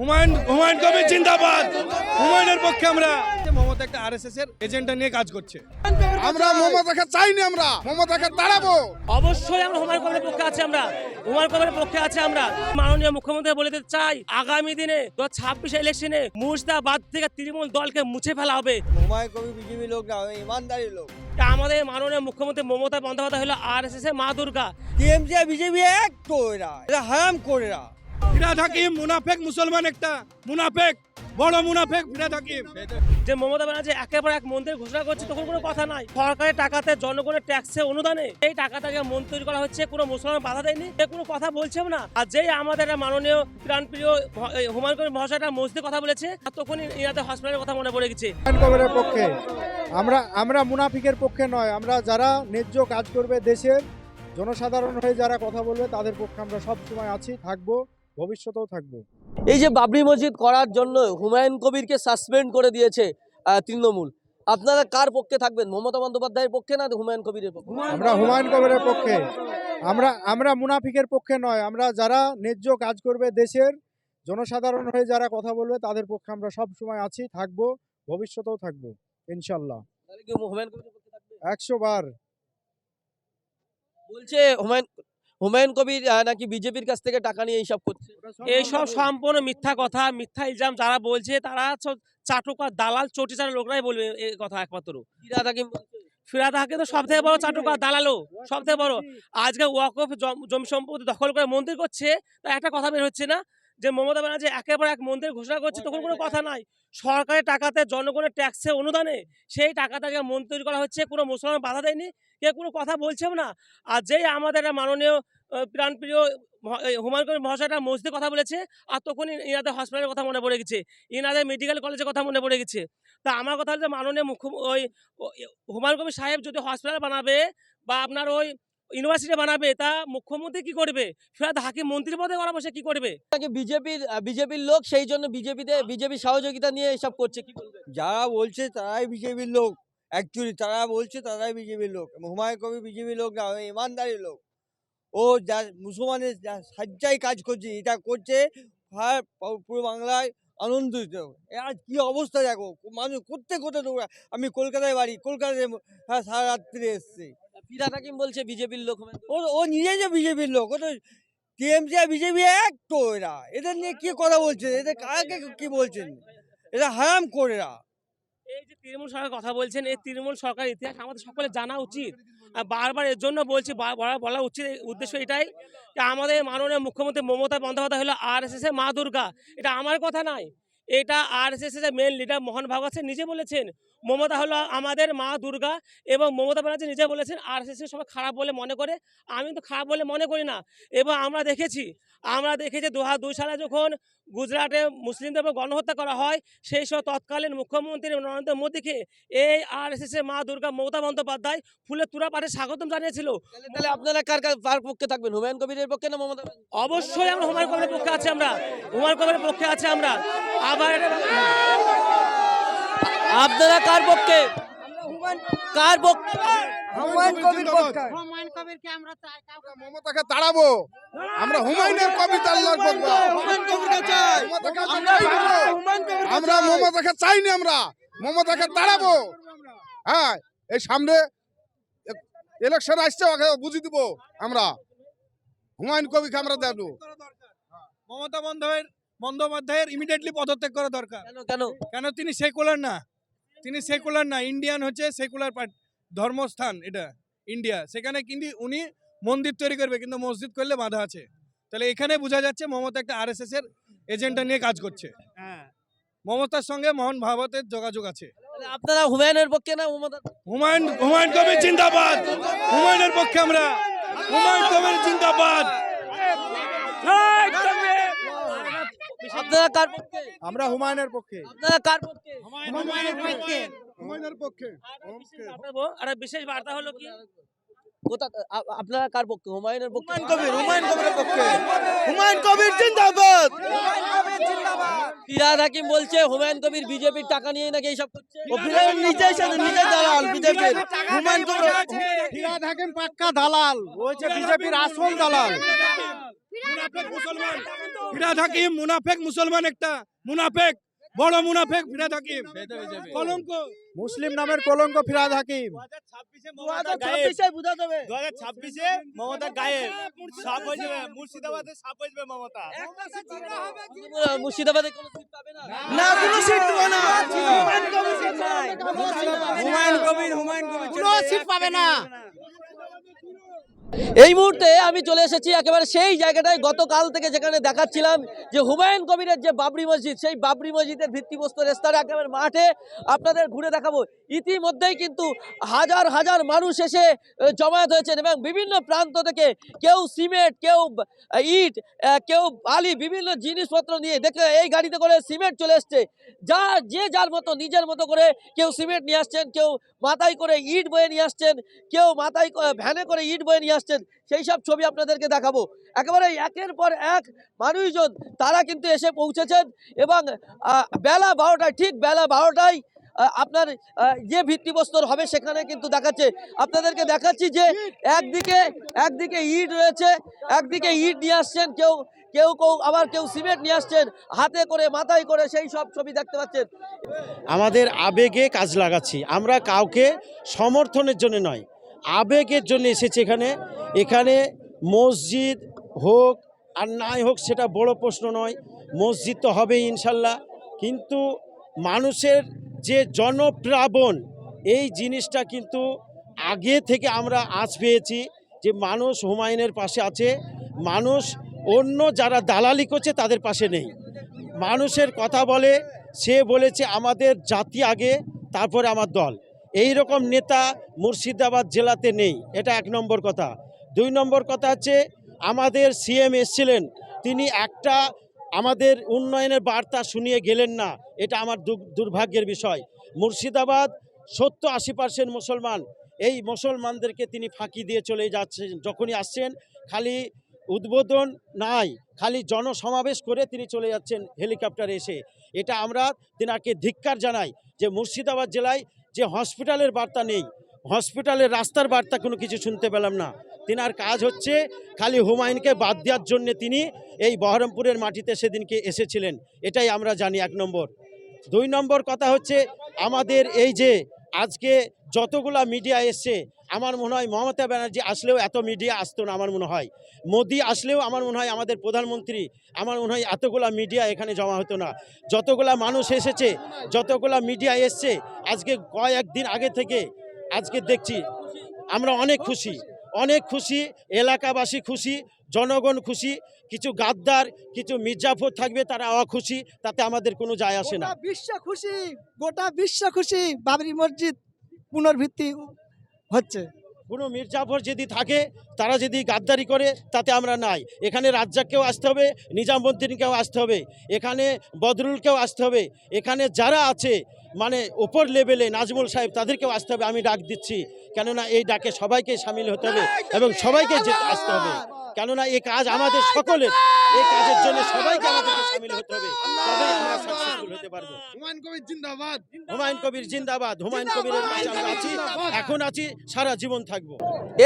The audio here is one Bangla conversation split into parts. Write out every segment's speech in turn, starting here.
হুমায়ুন হুমায়ুন কবির জিন্দাবাদ। হুমায়ুনের পক্ষে আমরা মমতা একটা আরএসএস এর এজেন্ডা নিয়ে কাজ করছে। আমরা মমতাকে চাইনি আমরা মমতাকে তাড়াবো। অবশ্যই আমরা হুমায়ুন কবিরের পক্ষে আছি আমরা। হুমায়ুন কবিরের পক্ষে আছি আমরা। মাননীয় মুখ্যমন্ত্রী বলে দিতে চাই আগামী দিনে দু ছাব্বিশ ইলেকশনে মুর্শিদাবাদ থেকে তৃণমূল দলকে মুছে ফেলা হবে। হুমায়ুন কবি বিজেপি লোক না ইমানদারি লোক। তা আমাদের মাননীয় মুখ্যমন্ত্রী মমতা বন্দ্যোপাধ্যায় হলো আর এস এস এর মা দুর্গা। টিএমসি আর বিজেপি এক তো এরা এরা হারাম করে ফিরাদ হাকিম মুনাফেক মুসলমান একটা মুনাফেক বড় মুনাফেক ফিরাদ হাকিম যে মমতা ব্যানার্জি একেবারে এক মন্দির ঘোষণা করছে তখন কোনো কথা নাই। সরকারের টাকাতে জনগণের ট্যাক্সে অনুদানে এই টাকা থেকে মন তৈরি করা হচ্ছে কোনো মুসলমান বাধা দেয়নি? এ কোনো কথা বলছেও না? আর যেই আমাদের একটা মাননীয় প্রাণপ্রিয় হুমায়ুন কবির মহাশয়টা মসজিদের কথা বলেছে আর তখনই ইনাদের হসপিটালের কথা মনে পড়ে গেছে। কবিরের পক্ষে আমরা আমরা মুনাফিকের পক্ষে নয় আমরা যারা ন্যায্য কাজ করবে দেশের জনসাধারণ হয়ে যারা কথা বলবে তাদের পক্ষে আমরা সব সময় আছি থাকব। ভবিষ্যতেও থাকব। এই যে বাবরি মসজিদ করার জন্য হুমায়ুন কবিরকে সাসপেন্ড করে দিয়েছে তৃণমূল। আপনারা কার পক্ষে থাকবেন মমতা বন্দ্যোপাধ্যায়ের পক্ষে না হুমায়ুন কবিরের পক্ষে? আমরা হুমায়ুন কবিরের পক্ষে। আমরা আমরা মুনাফিকের পক্ষে নয় আমরা যারা ন্যায্য কাজ করবে দেশের জনসাধারণ হয়ে যারা কথা বলবে তাদের পক্ষে আমরা সব সময় আছি থাকব ভবিষ্যতেও থাকব ইনশাল্লাহ তাহলে কি হুমায়ুন কবিরের পক্ষে থাকবে? একশো বার। বলছে হুমায়ুন হুমায়ুন কবির নাকি বিজেপির কাছ থেকে টাকা নিয়ে এইসব করছে? এইসব সম্পূর্ণ মিথ্যা কথা মিথ্যা ইলজাম যারা বলছে তারা চাটুকা চাটুকার দালাল চটিচার লোকরাই বলবে এই কথা একমাত্র। ফিরাদ হাকিম তো সব থেকে বড় চাটুকার দালালো সব থেকে বড়। আজকে ওয়াকফ জম- জমি সম্পত্তি দখল করে মন্দির করছে তা একটা কথা বের হচ্ছে না? যে মমতা ব্যানার্জি একেবারে এক মন্দির ঘোষণা করছে, তখন কোনো কথা নাই। সরকারের টাকাতে জনগণের ট্যাক্সে অনুদানে সেই টাকা থেকে মন্দির তৈরি করা হচ্ছে, কোনো মুসলমান বাধা দেয়নি কে কোনো কথা বলছেও না। আর যেই আমাদের মাননীয় প্রাণপ্রিয় হুমায়ুন কবির মহাশয়টা মসজিদের কথা বলেছে, আর তখনই ইনাদের হসপিটালের কথা মনে পড়ে গেছে, ইনাদের মেডিকেল কলেজের কথা মনে পড়ে গেছে। তা আমার কথা হচ্ছে মাননীয় মুখ্য, ওই হুমায়ুন কবির সাহেব যদি হসপিটাল বানাবে, বা আপনার ওই ইউনিভার্সিটি বানাবে তা মুখ্যমন্ত্রী কি করবে? ফিরাদ হাকিম মন্ত্রী পদে ওরা বসে কি করবে? নাকি বিজেপির বিজেপির লোক সেই জন্য বিজেপিতে বিজেপির সহযোগিতা নিয়ে এইসব করছে কি বলবেন? যারা বলছে তারাই বিজেপির লোক অ্যাকচুয়ালি তারা বলছে তারাই বিজেপির লোক। হুমায়ুন কবি বিজেপির লোক না ইমানদারি লোক। ও যা মুসলমানের যা সাজ্জাই কাজ করছে এটা করছে পুরো বাংলায় আনন্দিত। আর কি অবস্থা দেখো মানুষ করতে করতে দৌড়া আমি কলকাতায় বাড়ি কলকাতায় হ্যাঁ সারা রাত্রে এসছে। ফিরাদ হাকিম বলছে বিজেপির লোক ও ও নিজে যে বিজেপির লোক ও তো টিএমসি আর বিজেপি এক তো এরা এদের নিয়ে কি কথা বলছেন এদের কাকে কি বলছেন? এরা হারাম করে এরা এই যে তৃণমূল সরকার কথা বলছেন এই তৃণমূল সরকারের ইতিহাস আমাদের সকলে জানা উচিত। আর বারবার এর জন্য বলছি বলা- বলা উচিত এই উদ্দেশ্য এটাই যে আমাদের মাননীয় মুখ্যমন্ত্রী মমতা বন্দ্যোপাধ্যায় হলো আর এস এস মা দুর্গা। এটা আমার কথা নয়। এটা আর এস এসের মেন লিডার মোহন সিং নিজে বলেছেন। মমতা হলো আমাদের মা দুর্গা এবং মমতা ব্যানার্জি নিজে বলেছেন আর এস এস সবাই খারাপ বলে মনে করে। আমি তো খারাপ বলে মনে করি না। এবং আমরা দেখেছি আমরা দেখেছি দু হাজার দুই সালে যখন গুজরাটে মুসলিমদের উপর গণহত্যা করা হয় সেই সময় তৎকালীন মুখ্যমন্ত্রী নরেন্দ্র মোদীকে এই আর এস এস মা দুর্গা মমতা বন্দ্যোপাধ্যায় ফুলের তুরা পাঠে স্বাগতম জানিয়েছিল। তাহলে আপনারা কার কার কার পক্ষে থাকবেন? হুমায়ুন কবিরের পক্ষে না মমতা অবশ্যই আমরা হুমায়ুন কবিরের পক্ষে আছি আমরা। হুমায়ুন কবিরের পক্ষে আছি আমরা। আবার আপনারা কার পক্ষে? কার হুমায়ুন মমতাকে তাড়াবো। আমরা হুমায়ুনের কবিতা। আমরা মমতাকে চাইনি আমরা। মমতাকে তাড়াবো। হ্যাঁ এই সামনে ইলেকশন আসছে ওকে বুঝিয়ে দিব আমরা। হুমায়ুন কবিকে আমরা দেবো। মমতা বন্দ্যোপাধ্যায়ের বন্দ্যোপাধ্যায়ের ইমিডিয়েটলি পদত্যাগ করা দরকার। কেন কেন? কেন তিনি সেকুলার না? তিনি সেকুলার না ইন্ডিয়ান হচ্ছে সেকুলার ধর্মস্থান এটা ইন্ডিয়া সেখানে কিন্তু উনি মন্দির তৈরি করবে কিন্তু মসজিদ করলে বাধা আছে। তাহলে এখানে বোঝা যাচ্ছে মমতা একটা আরএসএস এর এজেন্ডা নিয়ে কাজ করছে। মমতার সঙ্গে মোহন ভাগবতের যোগাযোগ আছে। আপনারা হুমায়ুনের পক্ষে না মমতা? হুমায়ুন হুমায়ুন কবির জিন্দাবাদ। হুমায়ুনের পক্ষে আমরা। হুমায়ুন কবির জিন্দাবাদ। আপনারা কার পক্ষে? আমরা হুমায়ুনের পক্ষে। আপনারা কার পক্ষে? হুমায়ুনের পক্ষে। পাঠাবো। আর বিশেষ বার্তা হলো কি? কোথা আপনারা কার পক্ষে? হুমায়ুনের পক্ষে। হুমায়ুন কবির হুমায়ুন কবিরের পক্ষে। হুমায়ুন কবির জিন্দাবাদ। ফিরাদ হাকিম বলছে হুমায়ুন কবির বিজেপির টাকা নিয়ে নাকি এইসব করছে? ও ফিরাদ নিজেই সাথে নিজেই দালাল বিজেপির। হুমায়ুন কবির ফিরাদ হাকিম পাক্কা দালাল। ও হচ্ছে বিজেপির আসল দালাল। মুনাফেক মুসলমান। ফিরাদ হাকিম মুনাফেক মুসলমান একটা মুনাফেক বড় মুনাফেক ফিরাদ হাকিম কলঙ্ক। মুসলিম নামের কলঙ্ক ফিরাদ হাকিম মমতা গায়েব। সাপ হয়ে যাবে মুর্শিদাবাদে সাপ হয়ে যাবে মমতা। মুর্শিদাবাদে কোনো সিট পাবে না। না কোনো সিট দেবো না। হুমায়ুন কবির হুমায়ুন কবির হুমায়ুন কবির কোনো সিট পাবে না। এই মুহূর্তে আমি চলে এসেছি একেবারে সেই জায়গাটায় গতকাল থেকে যেখানে দেখাচ্ছিলাম যে হুমায়ুন কবিরের যে বাবরি মসজিদ, সেই বাবরি মসজিদের ভিত্তিপ্রস্তর স্তরে একেবারে মাঠে আপনাদের ঘুরে দেখাবো। ইতিমধ্যেই কিন্তু হাজার হাজার মানুষ এসে জমায়েত হয়েছেন এবং বিভিন্ন প্রান্ত থেকে কেউ সিমেন্ট, কেউ ইট কেউ বালি বিভিন্ন জিনিসপত্র নিয়ে দেখে এই গাড়িতে করে সিমেন্ট চলে এসছে। যা, যে যার মতো, নিজের মতো করে কেউ সিমেন্ট নিয়ে আসছেন, কেউ মাথায় করে ইট বয়ে নিয়ে আসছেন, কেউ মাথায় ভ্যানে করে ইট বয়ে নিয়ে আসছেন, সেই সব ছবি আপনাদেরকে দেখাবো। একেবারে একের পর এক মানুষজন তারা কিন্তু এসে পৌঁছেছেন এবং বেলা বারোটায়, ঠিক বেলা বারোটায় আপনার যে ভিত্তিপ্রস্তর হবে সেখানে কিন্তু দেখাচ্ছে। আপনাদেরকে দেখাচ্ছি যে একদিকে একদিকে ইট রয়েছে, একদিকে ইট নিয়ে আসছেন, কেউ কেউ কেউ আবার কেউ সিমেন্ট নিয়ে আসছেন, হাতে করে, মাথায় করে সেই সব ছবি দেখতে পাচ্ছেন। আমাদের আবেগে কাজ লাগাচ্ছি। আমরা কাউকে সমর্থনের জন্য নয় আবেগের জন্য এসেছে এখানে। এখানে মসজিদ হোক আর নাই হোক সেটা বড় প্রশ্ন নয়। মসজিদ তো হবেই ইনশাল্লাহ। কিন্তু মানুষের যে জনপ্লাবন এই জিনিসটা কিন্তু আগে থেকে আমরা আজ পেয়েছি যে মানুষ হুমায়ুনের পাশে আছে। মানুষ অন্য যারা দালালি করছে তাদের পাশে নেই। মানুষের কথা বলে, সে বলেছে আমাদের জাতি আগে, তারপরে আমার দল। এই রকম নেতা মুর্শিদাবাদ জেলাতে নেই। এটা এক নম্বর কথা। দুই নম্বর কথা হচ্ছে, আমাদের সিএম এসছিলেন, তিনি একটা আমাদের উন্নয়নের বার্তা শুনিয়ে গেলেন না। এটা আমার দুর্ভাগ্যের বিষয়। মুর্শিদাবাদ সত্তর আশি পার্সেন্ট মুসলমান। এই মুসলমানদেরকে তিনি ফাঁকি দিয়ে চলে যাচ্ছেন। যখনই আসছেন, খালি উদ্বোধন নাই, খালি জনসমাবেশ করে তিনি চলে যাচ্ছেন হেলিকপ্টারে এসে। এটা আমরা তেনাকে ধিক্কার জানাই যে মুর্শিদাবাদ জেলায় যে হসপিটালের বার্তা নেই, হসপিটালের রাস্তার বার্তা কোনো কিছু শুনতে পেলাম না। তিনার কাজ হচ্ছে খালি হুমায়ুনকে বাদ দেওয়ার জন্যে তিনি এই বহরমপুরের মাটিতে সেদিনকে এসেছিলেন, এটাই আমরা জানি এক নম্বর। দুই নম্বর কথা হচ্ছে আমাদের এই যে আজকে যতগুলা মিডিয়া এসছে আমার মনে হয় মমতা ব্যানার্জি আসলেও এত মিডিয়া আসতো না আমার মনে হয়। মোদি আসলেও আমার মনে হয় আমাদের প্রধানমন্ত্রী, আমার মনে হয় এতগুলা মিডিয়া এখানে জমা হতো না। যতগুলা মানুষ এসেছে, যতগুলা মিডিয়া এসছে, আজকে কয়েকদিন আগে থেকে আজকে দেখছি, আমরা অনেক খুশি অনেক খুশি, এলাকাবাসী খুশি, জনগণ খুশি, কিছু গাদ্দার, কিছু মির্জাফর থাকবে তারা অখুশি, তাতে আমাদের কোনো যায় আসে না। বিশ্ব খুশি, গোটা বিশ্ব খুশি, বাবরি মসজিদ পুনর্ভিত্তি হচ্ছে। কোনো মির্জাফর যদি থাকে, তারা যদি গাদ্দারি করে, তাতে আমরা নাই। এখানে রাজ্জাককেও আসতে হবে নিজামুদ্দিনকেও আসতে হবে। এখানে বদরুলকেও আসতে হবে। এখানে যারা আছে মানে ওপর লেভেলে নাজমুল সাহেব, তাদেরকেও আসতে হবে। আমি ডাক দিচ্ছি। কেননা এই ডাকে সবাইকে সামিল হতে হবে এবং সবাইকে আসতে হবে। কেননা এই কাজ আমাদের সকলের। এই কাজের জন্য সবাইকে হতে পারব। হুমায়ুন কবির জিন্দাবাদ। হুমায়ুন কবির জিন্দাবাদ। হুমায়ুন কবিরের পাশে আমরা আছি। এখন আছি সারা জীবন থাকব।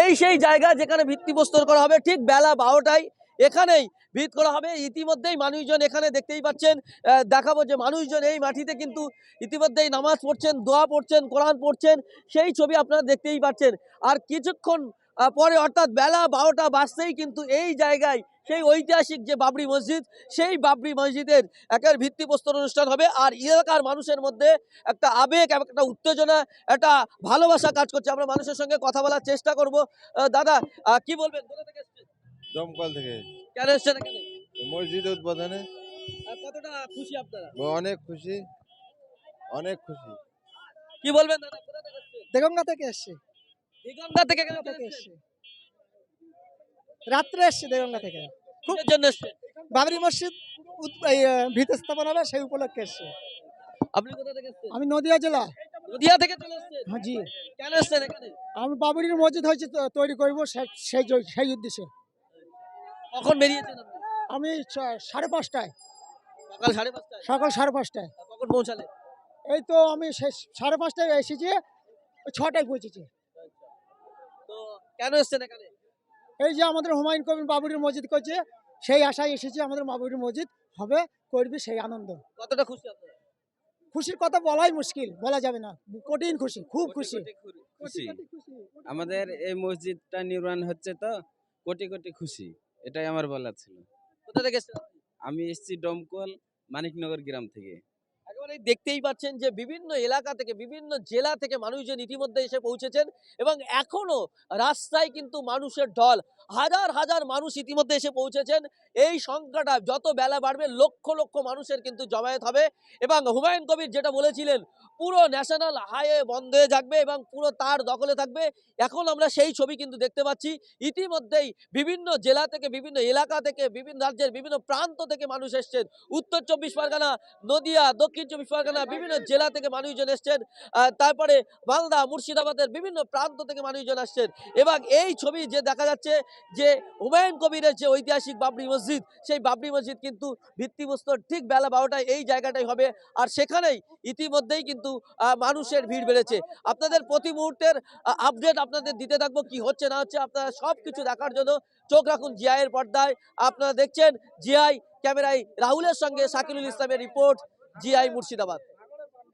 এই সেই জায়গা যেখানে ভিত্তিপ্রস্তর করা হবে ঠিক বেলা বারোটায় এখানেই ভিত করা হবে। ইতিমধ্যেই মানুষজন এখানে দেখতেই পাচ্ছেন আহ, দেখাবো যে মানুষজন এই মাটিতে কিন্তু ইতিমধ্যেই নামাজ পড়ছেন দোয়া পড়ছেন কোরআন পড়ছেন সেই ছবি আপনারা দেখতেই পাচ্ছেন। আর কিছুক্ষণ পরে অর্থাৎ বেলা বারোটা বাজতেই কিন্তু এই জায়গায় সেই ঐতিহাসিক যে বাবরি মসজিদ সেই বাবরি মসজিদের একের ভিত্তিপ্রস্তর অনুষ্ঠান হবে। আর এলাকার মানুষের মধ্যে একটা আবেগ এবং একটা উত্তেজনা একটা ভালোবাসা কাজ করছে। আমরা মানুষের সঙ্গে কথা বলার চেষ্টা করব। আহ, দাদা কি বলবেন? কোথা থেকে দমকল থেকে। কেন এসেছেন এখানে? মসজিদ উদ্বোধনে। কতটা খুশি আপনারা? অনেক খুশি। অনেক খুশি। কি বলবেন দাদা? কোথা থেকে দেগঙ্গা থেকে এসছে। দিগঙ্গা থেকে থেকে এসছে। রাত্রে এসছে দেগঙ্গা থেকে। কিসের জন্য এসেছেন? বাবরি মসজিদ উৎ- এই, আহ, ভিত স্থাপন হবে সেই উপলক্ষে এসছে। আপনি কোথা থেকে এসেছেন? আমি নদিয়া জেলা। নদিয়া থেকে চলে এসেছেন? হ্যাঁ জি। কেন এসেছেন এখানে? আমি বাবরির মসজিদ হয়েছে তৈরি করব সেই সেই উদ্দেশ্যে। কখন বেরিয়েছেন আমি সাড়ে পাঁচটায়। সকাল সাড়ে পাঁচটায়? সকাল সাড়ে পাঁচটায়। কখন পৌঁছালে এই তো আমি সাড়ে পাঁচটায় এসেছি ছটায় পৌঁছেছি। কেন এসছেন এখানে? এই যে আমাদের হুমায়ুন কবির বাবুরির মসজিদ করছে সেই আশায় এসেছি আমাদের বাবুরির মসজিদ হবে করবি সেই আনন্দ। কতটা খুশি আপনারা? খুশির কথা বলাই মুশকিল বলা যাবে না। কঠিন খুশি খুব খুশি। খুশি। আমাদের এই মসজিদটা নির্মাণ হচ্ছে তো কোটি কোটি খুশি এটাই আমার বলার ছিল। কোথা থেকে আমি এসেছি ডমকল মানিকনগর গ্রাম থেকে। একেবারে দেখতেই পাচ্ছেন যে বিভিন্ন এলাকা থেকে, বিভিন্ন জেলা থেকে মানুষজন ইতিমধ্যে এসে পৌঁছেছেন এবং এখনও রাস্তায় কিন্তু মানুষের ঢল। হাজার হাজার মানুষ ইতিমধ্যে এসে পৌঁছেছেন। এই সংখ্যাটা যত বেলা বাড়বে, লক্ষ লক্ষ মানুষের কিন্তু জমায়েত হবে এবং হুমায়ুন কবির যেটা বলেছিলেন পুরো ন্যাশনাল হাইওয়ে বন্ধ হয়ে থাকবে এবং পুরো তার দখলে থাকবে। এখন আমরা সেই ছবি কিন্তু দেখতে পাচ্ছি। ইতিমধ্যেই বিভিন্ন জেলা থেকে, বিভিন্ন এলাকা থেকে, বিভিন্ন রাজ্যের বিভিন্ন প্রান্ত থেকে মানুষ এসছেন। উত্তর চব্বিশ পরগনা, নদিয়া, দক্ষিণ চব্বিশ পরগনা, বিভিন্ন জেলা থেকে মানুষজন এসছেন। তারপরে মালদা, মুর্শিদাবাদের বিভিন্ন প্রান্ত থেকে মানুষজন আসছেন। এবং এই ছবি যে দেখা যাচ্ছে যে হুমায়ুন কবিরের যে ঐতিহাসিক বাবরি মসজিদ, সেই বাবরি মসজিদ কিন্তু ভিত্তিপ্রস্তর ঠিক বেলা বারোটায় এই জায়গাটাই হবে। আর সেখানেই ইতিমধ্যেই কিন্তু আহ, মানুষের ভিড় বেড়েছে। আপনাদের প্রতি মুহূর্তের আপডেট আপনাদের দিতে থাকব কি হচ্ছে না হচ্ছে আপনারা সব কিছু দেখার জন্য চোখ রাখুন জিআইয়ের পর্দায়। আপনারা দেখছেন জিআই ক্যামেরায় রাহুলের সঙ্গে শাকিলুল ইসলামের রিপোর্ট জিআই মুর্শিদাবাদ।